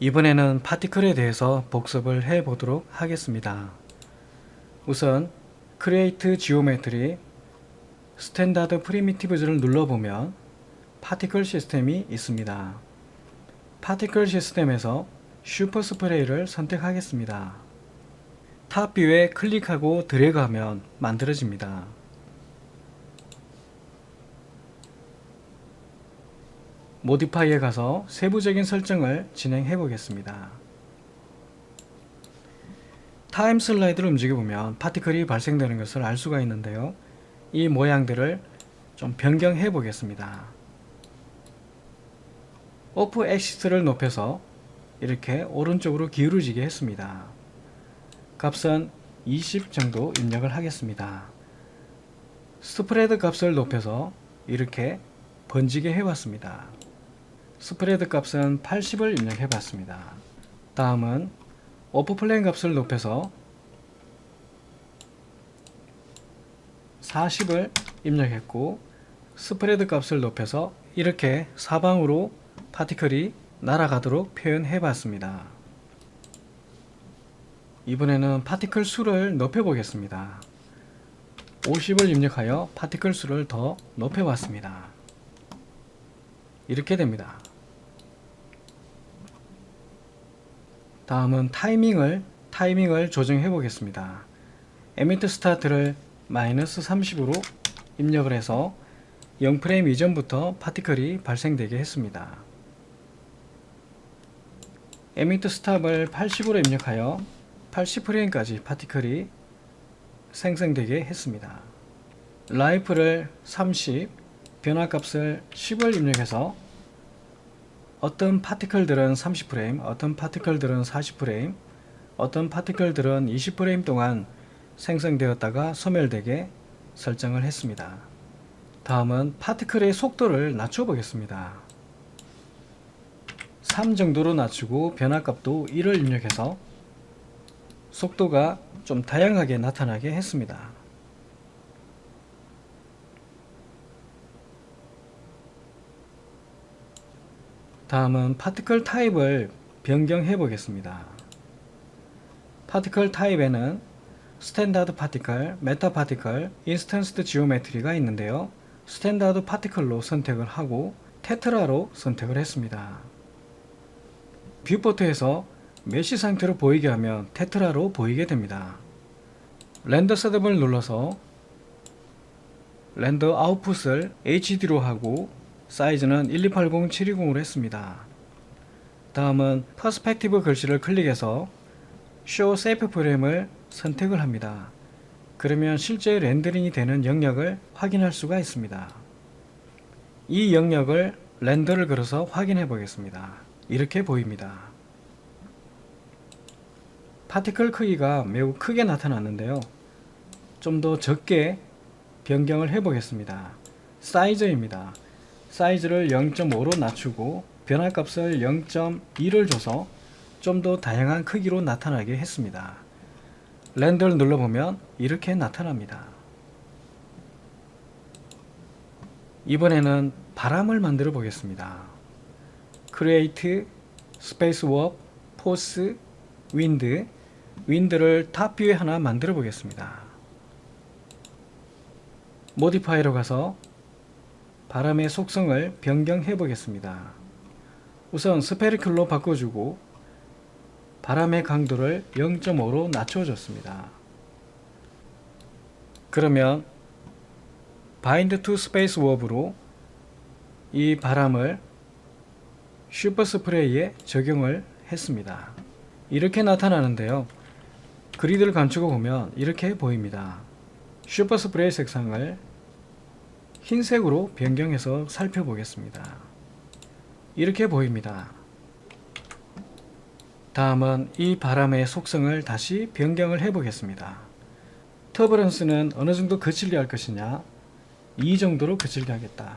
이번에는 파티클에 대해서 복습을 해 보도록 하겠습니다. 우선 Create Geometry 스탠다드 프리미티브즈를 눌러보면 파티클 시스템이 있습니다. 파티클 시스템에서 슈퍼 스프레이를 선택하겠습니다. 탑 뷰에 클릭하고 드래그하면 만들어집니다. 모디파이에 가서 세부적인 설정을 진행해 보겠습니다. 타임 슬라이드를 움직여 보면 파티클이 발생되는 것을 알 수가 있는데요. 이 모양들을 좀 변경해 보겠습니다. 오프 엑시스를 높여서 이렇게 오른쪽으로 기울어지게 했습니다. 값은 20 정도 입력을 하겠습니다. 스프레드 값을 높여서 이렇게 번지게 해봤습니다. 스프레드 값은 80을 입력해 봤습니다. 다음은 오프플레인 값을 높여서 40을 입력했고 스프레드 값을 높여서 이렇게 사방으로 파티클이 날아가도록 표현해 봤습니다. 이번에는 파티클 수를 높여 보겠습니다. 50을 입력하여 파티클 수를 더 높여 봤습니다. 이렇게 됩니다. 다음은 타이밍을 타이밍을 조정해 보겠습니다. 에미트 스타트를 마이너스 30으로 입력을 해서 0프레임 이전부터 파티클이 발생되게 했습니다. 에미트 스탑을 80으로 입력하여 80프레임까지 파티클이 생성되게 했습니다. 라이프를 30, 변화값을 10을 입력해서 어떤 파티클들은 30프레임, 어떤 파티클들은 40프레임, 어떤 파티클들은 20프레임 동안 생성되었다가 소멸되게 설정을 했습니다. 다음은 파티클의 속도를 낮춰 보겠습니다. 3 정도로 낮추고 변화값도 1을 입력해서 속도가 좀 다양하게 나타나게 했습니다. 다음은 파티클 타입을 변경해 보겠습니다. 파티클 타입에는 스탠다드 파티클, 메타 파티클, 인스턴스드 지오메트리가 있는데요. 스탠다드 파티클로 선택을 하고 테트라로 선택을 했습니다. 뷰포트에서 메시 상태로 보이게 하면 테트라로 보이게 됩니다. 렌더 셋업을 눌러서 렌더 아웃풋을 HD로 하고 사이즈는 1280, 720으로 했습니다. 다음은 퍼스펙티브 글씨를 클릭해서 Show Safe 프레임을 선택을 합니다. 그러면 실제 렌더링이 되는 영역을 확인할 수가 있습니다. 이 영역을 렌더를 걸어서 확인해 보겠습니다. 이렇게 보입니다. 파티클 크기가 매우 크게 나타났는데요. 좀 더 적게 변경을 해 보겠습니다. 사이즈입니다. 사이즈를 0.5로 낮추고 변화값을 0.2를 줘서 좀 더 다양한 크기로 나타나게 했습니다. 렌더를 눌러보면 이렇게 나타납니다. 이번에는 바람을 만들어 보겠습니다. Create, Space Warp, Force, Wind, 윈드를 탑뷰에 하나 만들어 보겠습니다. 모디파이로 가서 바람의 속성을 변경해 보겠습니다. 우선 스페리클로 바꿔주고 바람의 강도를 0.5로 낮춰줬습니다. 그러면 바인드 투 스페이스 워브로 이 바람을 슈퍼 스프레이에 적용을 했습니다. 이렇게 나타나는데요. 그리드를 감추고 보면 이렇게 보입니다. 슈퍼 스프레이 색상을 흰색으로 변경해서 살펴보겠습니다. 이렇게 보입니다. 다음은 이 바람의 속성을 다시 변경을 해 보겠습니다. 터브런스는 어느 정도 거칠게 할 것이냐 2 정도로 거칠게 하겠다.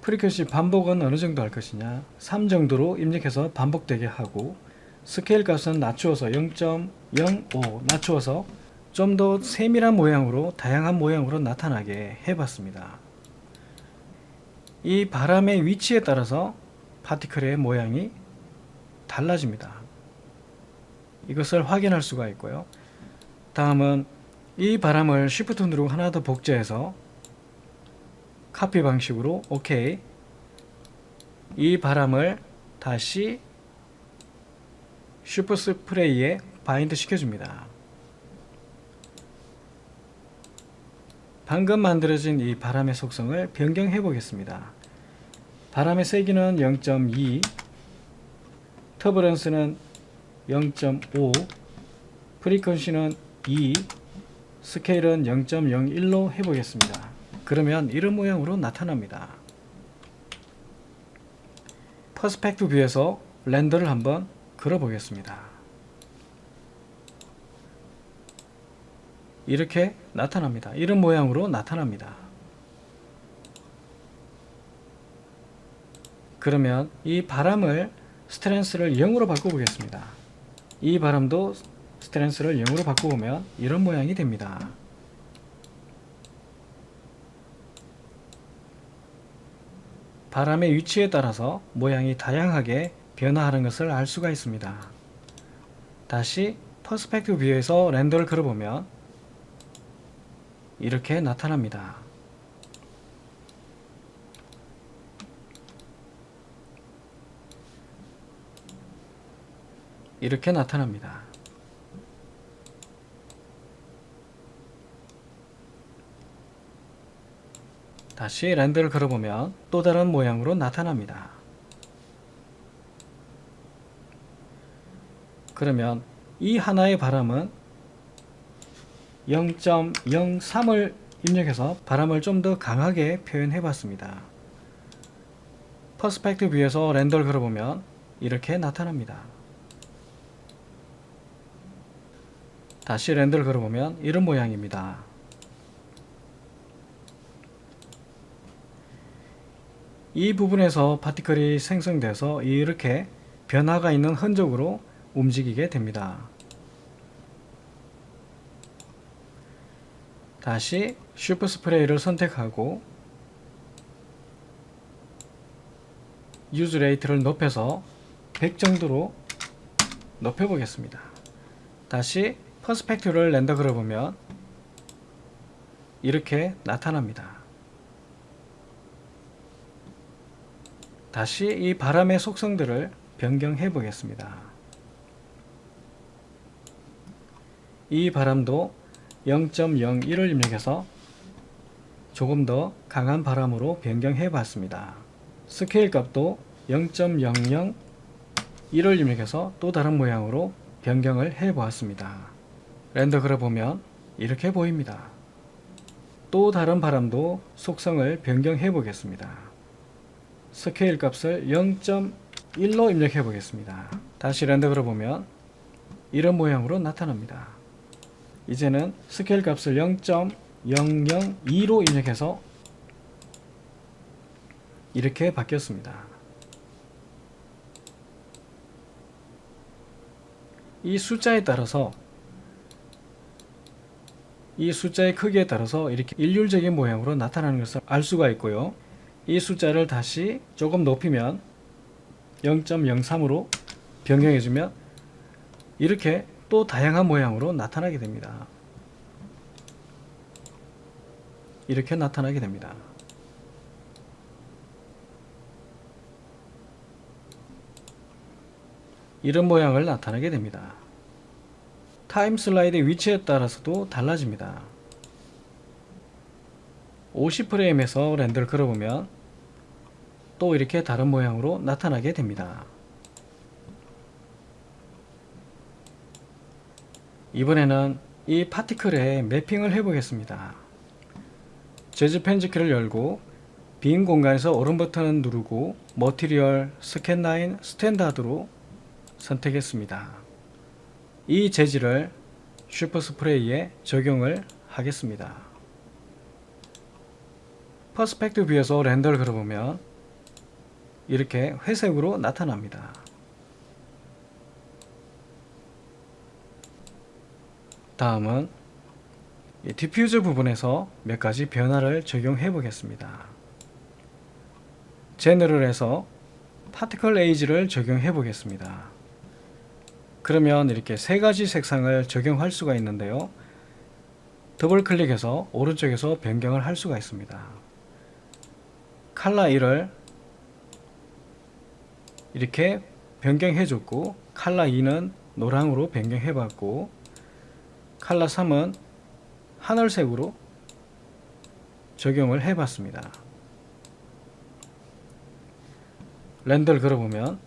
프리퀄시 반복은 어느 정도 할 것이냐 3 정도로 입력해서 반복되게 하고 스케일 값은 낮추어서 0.05 낮추어서 좀 더 세밀한 모양으로 다양한 모양으로 나타나게 해봤습니다. 이 바람의 위치에 따라서 파티클의 모양이 달라집니다. 이것을 확인할 수가 있고요. 다음은 이 바람을 Shift 누르고 하나 더 복제해서 카피 방식으로 OK 이 바람을 다시 슈퍼 스프레이에 바인드 시켜줍니다. 방금 만들어진 이 바람의 속성을 변경해 보겠습니다. 바람의 세기는 0.2, 터브런스는 0.5, 프리퀀시는 2, 스케일은 0.01로 해보겠습니다. 그러면 이런 모양으로 나타납니다. 퍼스펙트 뷰에서 렌더를 한번 그려보겠습니다. 이렇게 나타납니다. 이런 모양으로 나타납니다. 그러면 이 바람을 스트렝스를 0으로 바꿔보겠습니다. 이 바람도 스트렝스를 0으로 바꿔보면 이런 모양이 됩니다. 바람의 위치에 따라서 모양이 다양하게 변화하는 것을 알 수가 있습니다. 다시 퍼스펙트 뷰에서 렌더를 그려보면 이렇게 나타납니다. 이렇게 나타납니다. 다시 렌더를 걸어보면 또 다른 모양으로 나타납니다. 그러면 이 하나의 바람은 0.03을 입력해서 바람을 좀 더 강하게 표현해 봤습니다. 퍼스펙트 뷰에서 렌더를 걸어보면 이렇게 나타납니다. 다시 렌더를 걸어보면 이런 모양입니다. 이 부분에서 파티클이 생성돼서 이렇게 변화가 있는 흔적으로 움직이게 됩니다. 다시 슈퍼 스프레이를 선택하고 유즈 레이트를 높여서 100 정도로 높여 보겠습니다. 다시 퍼스펙티브를 렌더 그려보면 이렇게 나타납니다. 다시 이 바람의 속성들을 변경해 보겠습니다. 이 바람도 0.01을 입력해서 조금 더 강한 바람으로 변경해 봤습니다. 스케일 값도 0.00 1을 입력해서 또 다른 모양으로 변경을 해 보았습니다. 렌더 그려보면 이렇게 보입니다. 또 다른 바람도 속성을 변경해 보겠습니다. 스케일 값을 0.1로 입력해 보겠습니다. 다시 렌더 그려 보면 이런 모양으로 나타납니다. 이제는 스케일 값을 0.002로 입력해서 이렇게 바뀌었습니다. 이 숫자에 따라서 이 숫자의 크기에 따라서 이렇게 일률적인 모양으로 나타나는 것을 알 수가 있고요. 이 숫자를 다시 조금 높이면 0.03으로 변경해주면 이렇게 또 다양한 모양으로 나타나게 됩니다. 이렇게 나타나게 됩니다. 이런 모양을 나타내게 됩니다. 타임 슬라이드의 위치에 따라서도 달라집니다. 50프레임에서 렌더를 걸어보면 또 이렇게 다른 모양으로 나타나게 됩니다. 이번에는 이 파티클에 매핑을 해 보겠습니다. 재즈 펜지키를 열고 빈 공간에서 오른 버튼을 누르고 머티리얼 스캔 라인 스탠다드로 선택했습니다. 이 재질을 슈퍼 스프레이에 적용을 하겠습니다. 퍼스펙트 뷰에서 렌더를 걸어보면 이렇게 회색으로 나타납니다. 다음은 이 디퓨저 부분에서 몇 가지 변화를 적용해 보겠습니다. 제너럴에서 파티클 에이지를 적용해 보겠습니다. 그러면 이렇게 세 가지 색상을 적용할 수가 있는데요. 더블 클릭해서 오른쪽에서 변경을 할 수가 있습니다. 칼라 1을 이렇게 변경해 줬고 칼라 2는 노랑으로 변경해 봤고 칼라 3은 하늘색으로 적용을 해 봤습니다. 렌더를 걸어보면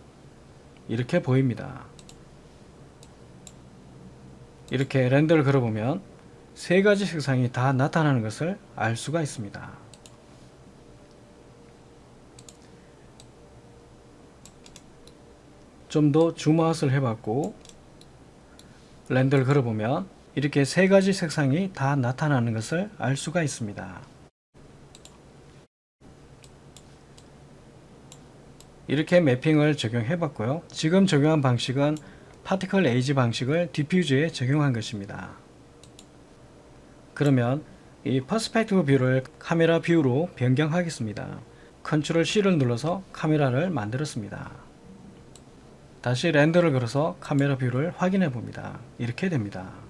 이렇게 보입니다. 이렇게 렌더를 걸어보면 세 가지 색상이 다 나타나는 것을 알 수가 있습니다. 좀 더 줌아웃을 해봤고 렌더를 걸어보면 이렇게 세 가지 색상이 다 나타나는 것을 알 수가 있습니다. 이렇게 매핑을 적용해 봤고요. 지금 적용한 방식은 파티클 에이지 방식을 디퓨즈에 적용한 것입니다. 그러면 이 퍼스펙티브 뷰를 카메라 뷰로 변경하겠습니다. 컨트롤 C를 눌러서 카메라를 만들었습니다. 다시 렌더를 걸어서 카메라 뷰를 확인해 봅니다. 이렇게 됩니다.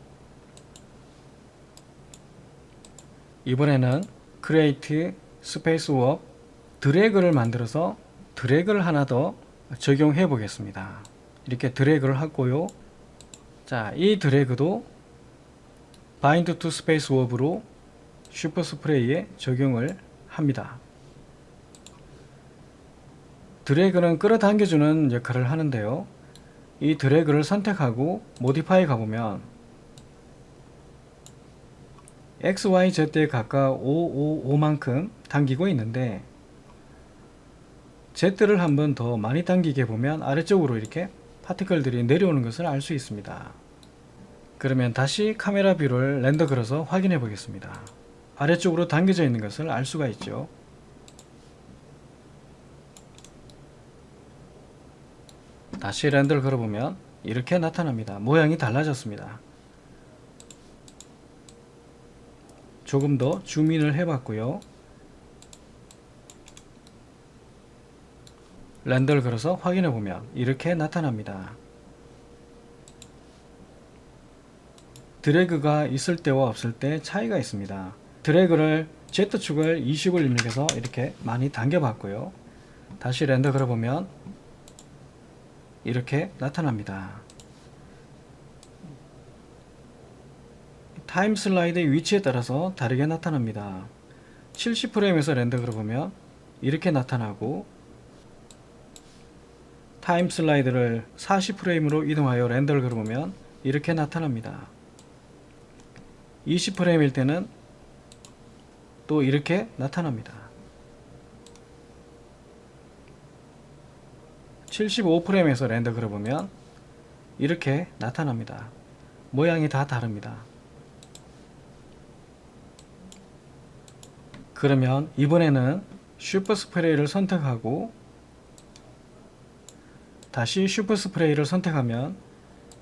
이번에는 크리에이트 스페이스 워 드래그를 만들어서 드래그를 하나 더 적용해 보겠습니다. 이렇게 드래그를 하고요. 자, 이 드래그도 바인드 투 스페이스 워브로 슈퍼 스프레이에 적용을 합니다. 드래그는 끌어당겨주는 역할을 하는데요. 이 드래그를 선택하고 모디파이 가보면 X, Y, Z에 가까워 5, 5, 5만큼 당기고 있는데 Z를 한번 더 많이 당기게 보면 아래쪽으로 이렇게 파티클들이 내려오는 것을 알 수 있습니다. 그러면 다시 카메라 뷰를 렌더 걸어서 확인해 보겠습니다. 아래쪽으로 당겨져 있는 것을 알 수가 있죠. 다시 렌더를 걸어보면 이렇게 나타납니다. 모양이 달라졌습니다. 조금 더 줌인을 해봤고요. 렌더를 걸어서 확인해 보면 이렇게 나타납니다. 드래그가 있을 때와 없을 때 차이가 있습니다. 드래그를 Z축을 20을 입력해서 이렇게 많이 당겨봤고요. 다시 렌더 걸어보면 이렇게 나타납니다. 타임 슬라이드의 위치에 따라서 다르게 나타납니다. 70프레임에서 렌더 걸어보면 이렇게 나타나고 타임 슬라이드를 40프레임으로 이동하여 렌더를 걸어보면 이렇게 나타납니다. 20프레임일 때는 또 이렇게 나타납니다. 75프레임에서 렌더 걸어보면 이렇게 나타납니다. 모양이 다 다릅니다. 그러면 이번에는 슈퍼 스프레이를 선택하고 다시 슈퍼 스프레이를 선택하면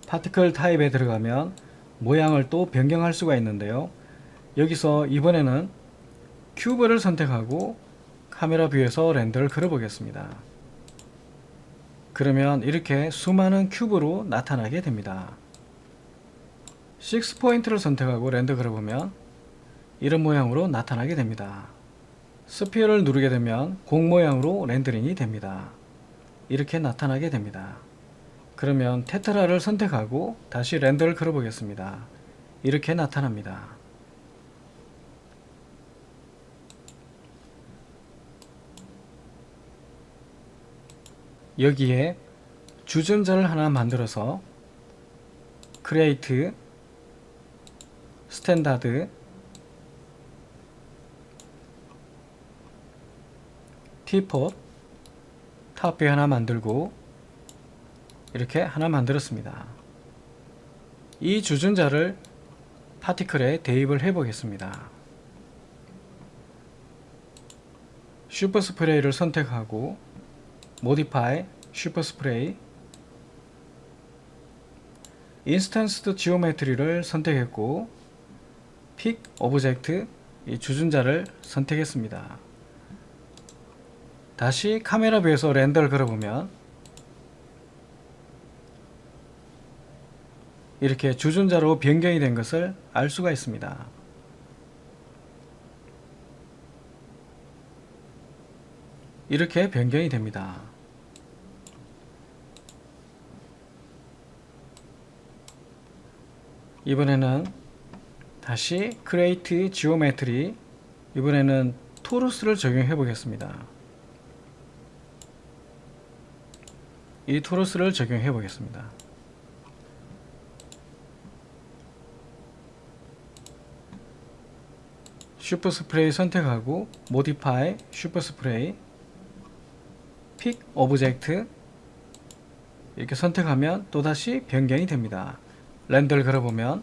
파티클 타입에 들어가면 모양을 또 변경할 수가 있는데요. 여기서 이번에는 큐브를 선택하고 카메라 뷰에서 렌더를 걸어보겠습니다. 그러면 이렇게 수많은 큐브로 나타나게 됩니다. 6포인트를 선택하고 렌더 걸어보면 이런 모양으로 나타나게 됩니다. 스피어를 누르게 되면 공 모양으로 렌더링이 됩니다. 이렇게 나타나게 됩니다. 그러면 테트라를 선택하고 다시 렌더를 걸어보겠습니다. 이렇게 나타납니다. 여기에 주전자를 하나 만들어서 크리에이트 스탠다드 티폿 탑배 하나 만들고 이렇게 하나 만들었습니다. 이 주전자를 파티클에 대입을 해 보겠습니다. 슈퍼 스프레이를 선택하고 모디파이 슈퍼 스프레이 인스턴스드 지오메트리를 선택했고 픽 오브젝트 이 주전자를 선택했습니다. 다시 카메라 뷰에서 렌더를 걸어보면 이렇게 주전자로 변경이 된 것을 알 수가 있습니다. 이렇게 변경이 됩니다. 이번에는 다시 Create Geometry 이번에는 토루스를 적용해 보겠습니다. 이 토루스를 적용해 보겠습니다. 슈퍼 스프레이 선택하고 모디파이 슈퍼 스프레이 픽 오브젝트 이렇게 선택하면 또다시 변경이 됩니다. 랜더를 걸어보면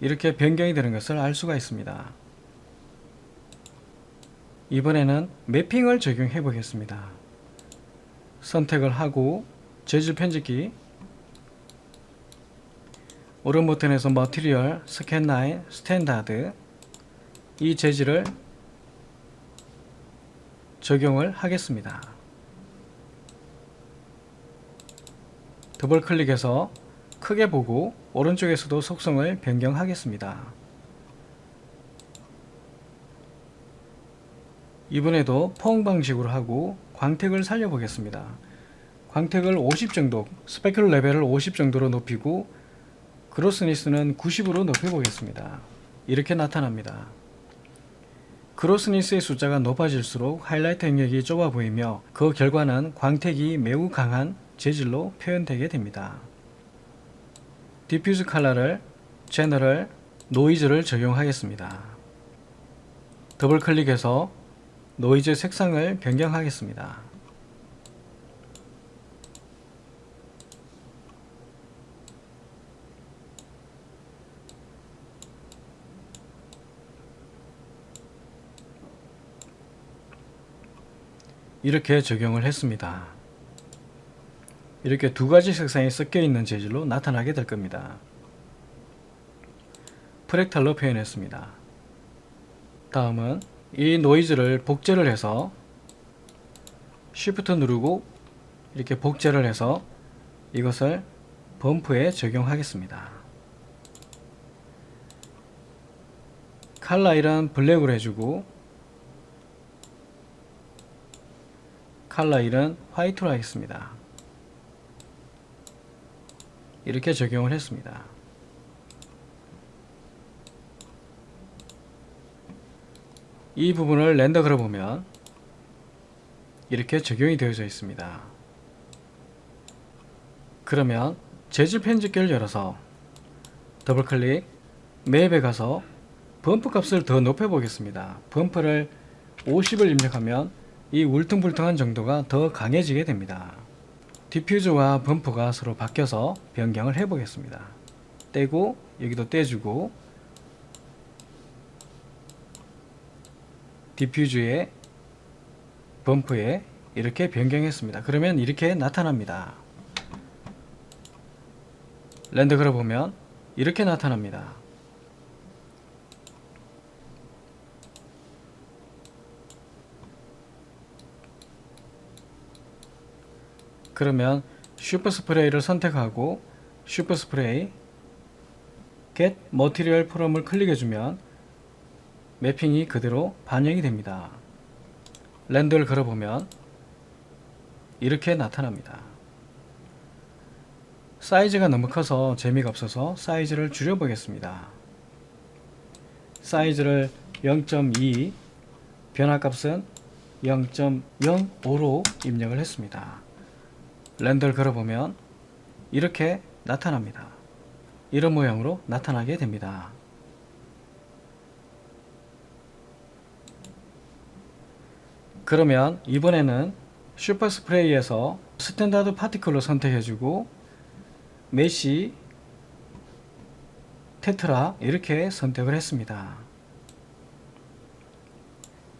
이렇게 변경이 되는 것을 알 수가 있습니다. 이번에는 매핑을 적용해 보겠습니다. 선택을 하고 재질 편집기 오른 버튼에서 머티리얼, 스캔 라인, 스탠다드 이 재질을 적용을 하겠습니다. 더블 클릭해서 크게 보고 오른쪽에서도 속성을 변경하겠습니다. 이번에도 포옹 방식으로 하고 광택을 살려보겠습니다. 광택을 50 정도, 스페큘 레벨을 50 정도로 높이고 그로스니스는 90으로 높여보겠습니다. 이렇게 나타납니다. 그로스니스의 숫자가 높아질수록 하이라이트 영역이 좁아 보이며 그 결과는 광택이 매우 강한 재질로 표현되게 됩니다. 디퓨즈 컬러를 제너럴 노이즈를 적용하겠습니다. 더블 클릭해서 노이즈 색상을 변경하겠습니다. 이렇게 적용을 했습니다. 이렇게 두 가지 색상이 섞여 있는 재질로 나타나게 될 겁니다. 프랙탈로 표현했습니다. 다음은 이 노이즈를 복제를 해서 Shift 누르고 이렇게 복제를 해서 이것을 범프에 적용하겠습니다. 칼라일은 블랙으로 해주고 칼라일은 화이트로 하겠습니다. 이렇게 적용을 했습니다. 이 부분을 렌더 걸어보면 이렇게 적용이 되어져 있습니다. 그러면 재질 편집기를 열어서 더블 클릭 맵에 가서 범프 값을 더 높여 보겠습니다. 범프를 50을 입력하면 이 울퉁불퉁한 정도가 더 강해지게 됩니다. 디퓨저와 범프가 서로 바뀌어서 변경을 해 보겠습니다. 떼고 여기도 떼주고 디퓨즈에 범프에 이렇게 변경했습니다. 그러면 이렇게 나타납니다. 랜드 걸어보면 이렇게 나타납니다. 그러면 슈퍼 스프레이를 선택하고 슈퍼 스프레이 Get Material From을 클릭해주면 매핑이 그대로 반영이 됩니다. 랜더를 걸어보면 이렇게 나타납니다. 사이즈가 너무 커서 재미가 없어서 사이즈를 줄여보겠습니다. 사이즈를 0.2 변화값은 0.05로 입력을 했습니다. 랜더를 걸어보면 이렇게 나타납니다. 이런 모양으로 나타나게 됩니다. 그러면 이번에는 슈퍼 스프레이에서 스탠다드 파티클로 선택해주고 메시 테트라 이렇게 선택을 했습니다.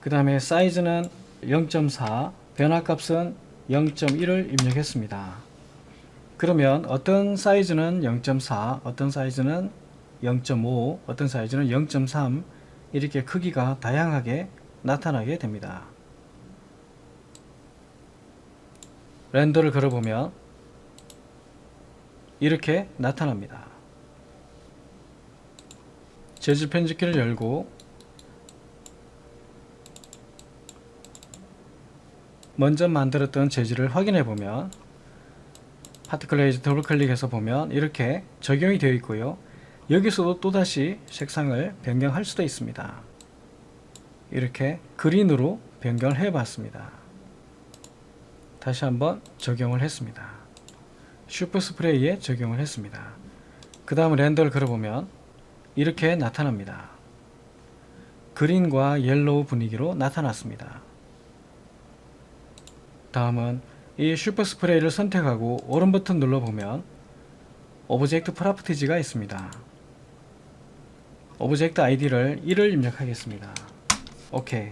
그 다음에 사이즈는 0.4 변화값은 0.1을 입력했습니다. 그러면 어떤 사이즈는 0.4 어떤 사이즈는 0.5 어떤 사이즈는 0.3 이렇게 크기가 다양하게 나타나게 됩니다. 렌더를 걸어보면 이렇게 나타납니다. 재질 편집기를 열고 먼저 만들었던 재질을 확인해 보면 파티클 레이즈 더블 클릭해서 보면 이렇게 적용이 되어 있고요. 여기서도 또다시 색상을 변경할 수도 있습니다. 이렇게 그린으로 변경을 해 봤습니다. 다시 한번 적용을 했습니다. 슈퍼 스프레이에 적용을 했습니다. 그 다음 렌더를 걸어보면 이렇게 나타납니다. 그린과 옐로우 분위기로 나타났습니다. 다음은 이 슈퍼 스프레이를 선택하고 오른 버튼 눌러보면 오브젝트 프로퍼티지가 있습니다. 오브젝트 아이디를 1을 입력하겠습니다. 오케이.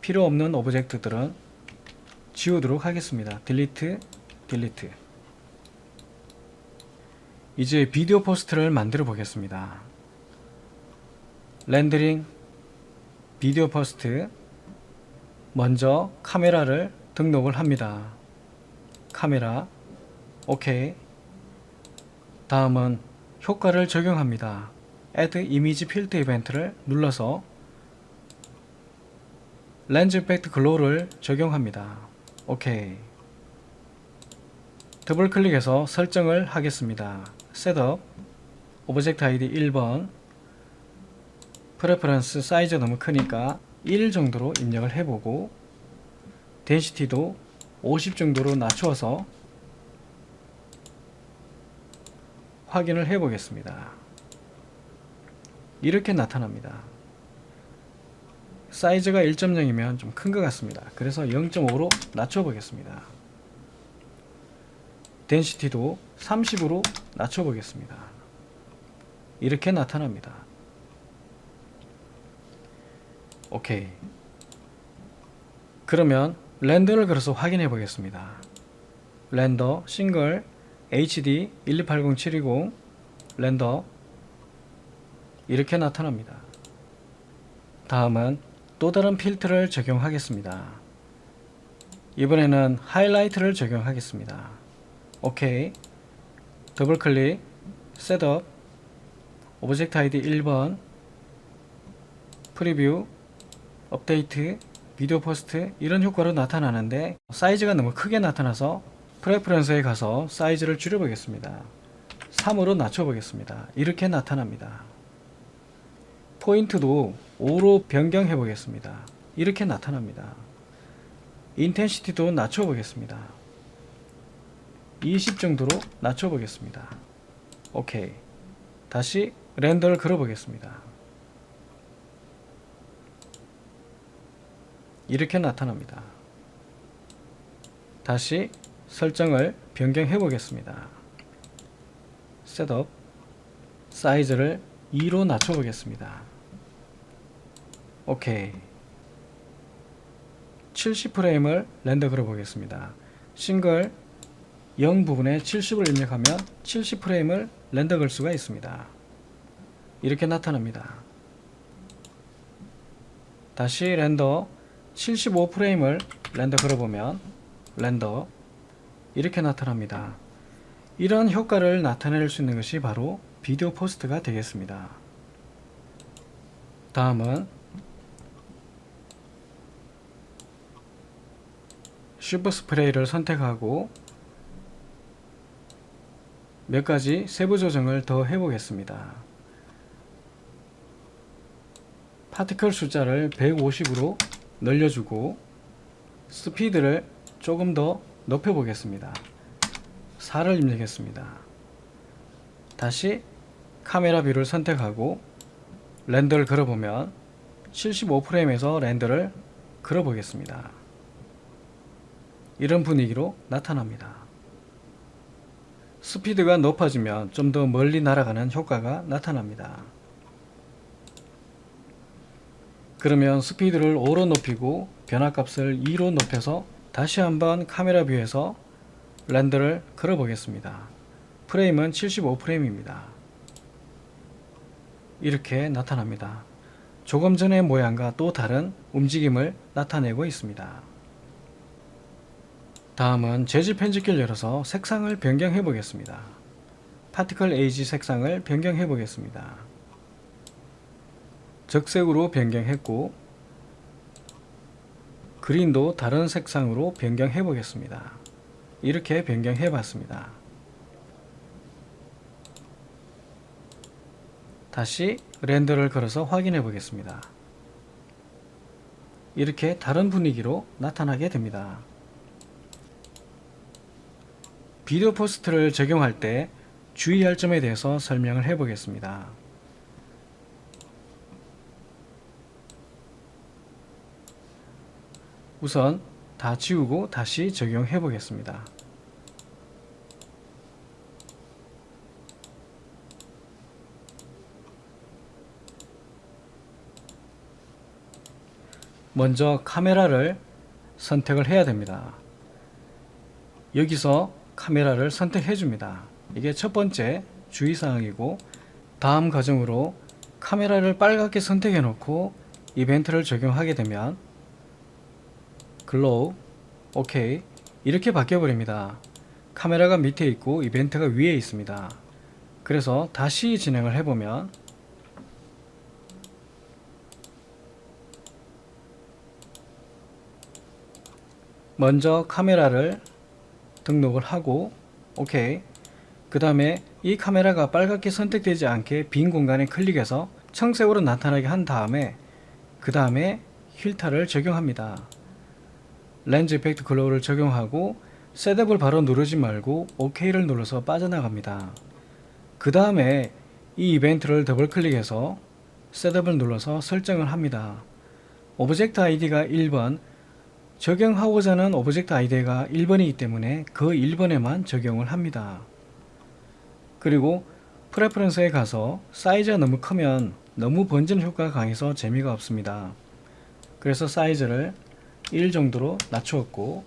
필요 없는 오브젝트들은 지우도록 하겠습니다. 딜리트, 딜리트. 이제 비디오 포스트를 만들어 보겠습니다. 렌더링, 비디오 포스트. 먼저 카메라를 등록을 합니다. 카메라, 오케이. 다음은 효과를 적용합니다. Add Image Filter 이벤트를 눌러서 렌즈 이펙트 글로우를 적용합니다. 오케이. 더블 클릭해서 설정을 하겠습니다. 셋업 오브젝트 아이디 1번 프레퍼런스 사이즈 너무 크니까 1 정도로 입력을 해보고 덴시티도 50 정도로 낮추어서 확인을 해 보겠습니다. 이렇게 나타납니다. 사이즈가 1.0이면 좀 큰 것 같습니다. 그래서 0.5로 낮춰 보겠습니다. 덴시티도 30으로 낮춰 보겠습니다. 이렇게 나타납니다. 오케이. 그러면 렌더를 걸어서 확인해 보겠습니다. 렌더 싱글 HD 1280720 렌더 이렇게 나타납니다. 다음은 또 다른 필터를 적용하겠습니다. 이번에는 하이라이트를 적용하겠습니다. 오케이. 더블 클릭, 셋업, 오브젝트 아이디 1번, 프리뷰, 업데이트, 비디오 포스트 이런 효과로 나타나는데 사이즈가 너무 크게 나타나서 프레퍼런스에 가서 사이즈를 줄여보겠습니다. 3으로 낮춰보겠습니다. 이렇게 나타납니다. 포인트도 5로 변경해 보겠습니다. 이렇게 나타납니다. 인텐시티도 낮춰 보겠습니다. 20 정도로 낮춰 보겠습니다. 오케이. 다시 렌더를 걸어 보겠습니다. 이렇게 나타납니다. 다시 설정을 변경해 보겠습니다. 셋업 사이즈를 2로 낮춰 보겠습니다. 오케이. 70프레임을 렌더 걸어 보겠습니다. 싱글 0 부분에 70을 입력하면 70프레임을 렌더 걸 수가 있습니다. 이렇게 나타납니다. 다시 렌더 75프레임을 렌더 걸어보면 렌더 이렇게 나타납니다. 이런 효과를 나타낼 수 있는 것이 바로 비디오 포스트가 되겠습니다. 다음은 슈퍼 스프레이를 선택하고 몇 가지 세부 조정을 더 해보겠습니다. 파티클 숫자를 150으로 늘려주고 스피드를 조금 더 높여보겠습니다. 4를 입력했습니다. 다시 카메라 뷰를 선택하고 렌더를 걸어보면 75프레임에서 렌더를 걸어보겠습니다. 이런 분위기로 나타납니다. 스피드가 높아지면 좀 더 멀리 날아가는 효과가 나타납니다. 그러면 스피드를 5로 높이고 변화값을 2로 높여서 다시 한번 카메라 뷰에서 렌더를 걸어 보겠습니다. 프레임은 75프레임입니다. 이렇게 나타납니다. 조금 전의 모양과 또 다른 움직임을 나타내고 있습니다. 다음은 재질 편집기를 열어서 색상을 변경해 보겠습니다. 파티클 에이지 색상을 변경해 보겠습니다. 적색으로 변경했고 그린도 다른 색상으로 변경해 보겠습니다. 이렇게 변경해 봤습니다. 다시 렌더를 걸어서 확인해 보겠습니다. 이렇게 다른 분위기로 나타나게 됩니다. 비디오 포스트를 적용할 때 주의할 점에 대해서 설명을 해 보겠습니다. 우선 다 지우고 다시 적용해 보겠습니다. 먼저 카메라를 선택을 해야 됩니다. 여기서 카메라를 선택해 줍니다. 이게 첫 번째 주의사항이고 다음 과정으로 카메라를 빨갛게 선택해 놓고 이벤트를 적용하게 되면 글로우 오케이 이렇게 바뀌어 버립니다. 카메라가 밑에 있고 이벤트가 위에 있습니다. 그래서 다시 진행을 해보면 먼저 카메라를 등록을 하고 오케이 그 다음에 이 카메라가 빨갛게 선택되지 않게 빈 공간에 클릭해서 청색으로 나타나게 한 다음에 그 다음에 휠타를 적용합니다. 렌즈 이펙트 글로우를 적용하고 셋업을 바로 누르지 말고 OK를 눌러서 빠져나갑니다. 그 다음에 이 이벤트를 더블 클릭해서 셋업을 눌러서 설정을 합니다. 오브젝트 아이디가 1번 적용하고자 하는 오브젝트 아이디가 1번이기 때문에 그 1번에만 적용을 합니다. 그리고 프레퍼런스에 가서 사이즈가 너무 크면 너무 번지는 효과가 강해서 재미가 없습니다. 그래서 사이즈를 1 정도로 낮추었고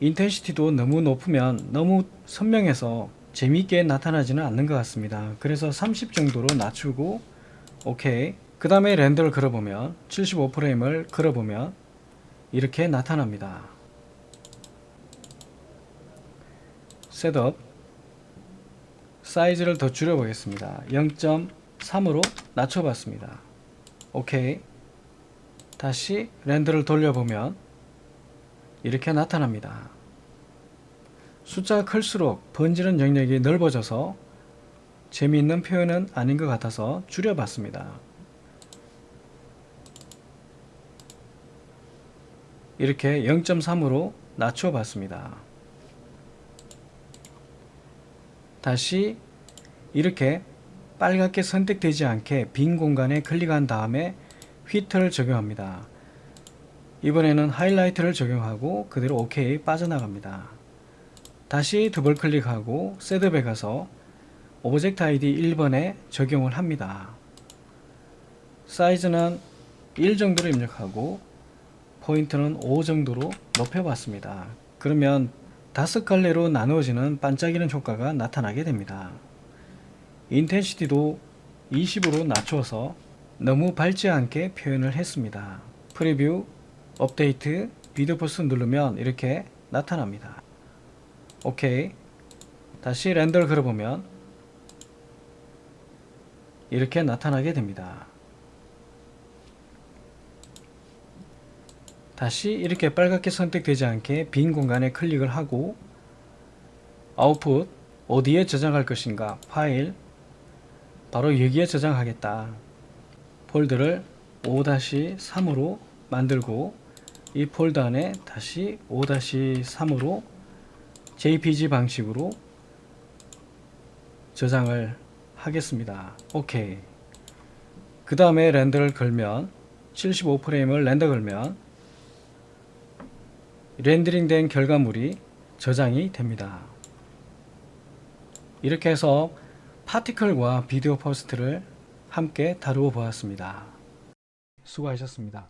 인텐시티도 너무 높으면 너무 선명해서 재미있게 나타나지는 않는 것 같습니다. 그래서 30 정도로 낮추고 오케이 그 다음에 렌더를 걸어보면 75프레임을 걸어보면 이렇게 나타납니다. 셋업 사이즈를 더 줄여보겠습니다. 0.3으로 낮춰봤습니다. 오케이 다시 렌더를 돌려보면 이렇게 나타납니다. 숫자가 클수록 번지는 영역이 넓어져서 재미있는 표현은 아닌 것 같아서 줄여봤습니다. 이렇게 0.3으로 낮춰 봤습니다. 다시 이렇게 빨갛게 선택되지 않게 빈 공간에 클릭한 다음에 휘트를 적용합니다. 이번에는 하이라이트를 적용하고 그대로 OK 빠져나갑니다. 다시 더블 클릭하고 셋업에 가서 오브젝트 아이디 1번에 적용을 합니다. 사이즈는 1 정도로 입력하고 포인트는 5 정도로 높여봤습니다. 그러면 다섯 갈래로 나누어지는 반짝이는 효과가 나타나게 됩니다. 인텐시티도 20으로 낮춰서 너무 밝지 않게 표현을 했습니다. 프리뷰, 업데이트, 비디오 포스 누르면 이렇게 나타납니다. 오케이. 다시 렌더를 걸어보면 이렇게 나타나게 됩니다. 다시 이렇게 빨갛게 선택되지 않게 빈 공간에 클릭을 하고 아웃풋 어디에 저장할 것인가 파일 바로 여기에 저장하겠다 폴더를 5-3으로 만들고 이 폴더 안에 다시 5-3으로 JPG 방식으로 저장을 하겠습니다. 오케이. 그 다음에 렌더를 걸면 75프레임을 렌더 걸면 렌더링된 결과물이 저장이 됩니다. 이렇게 해서 파티클과 비디오 포스트를 함께 다루어 보았습니다. 수고하셨습니다.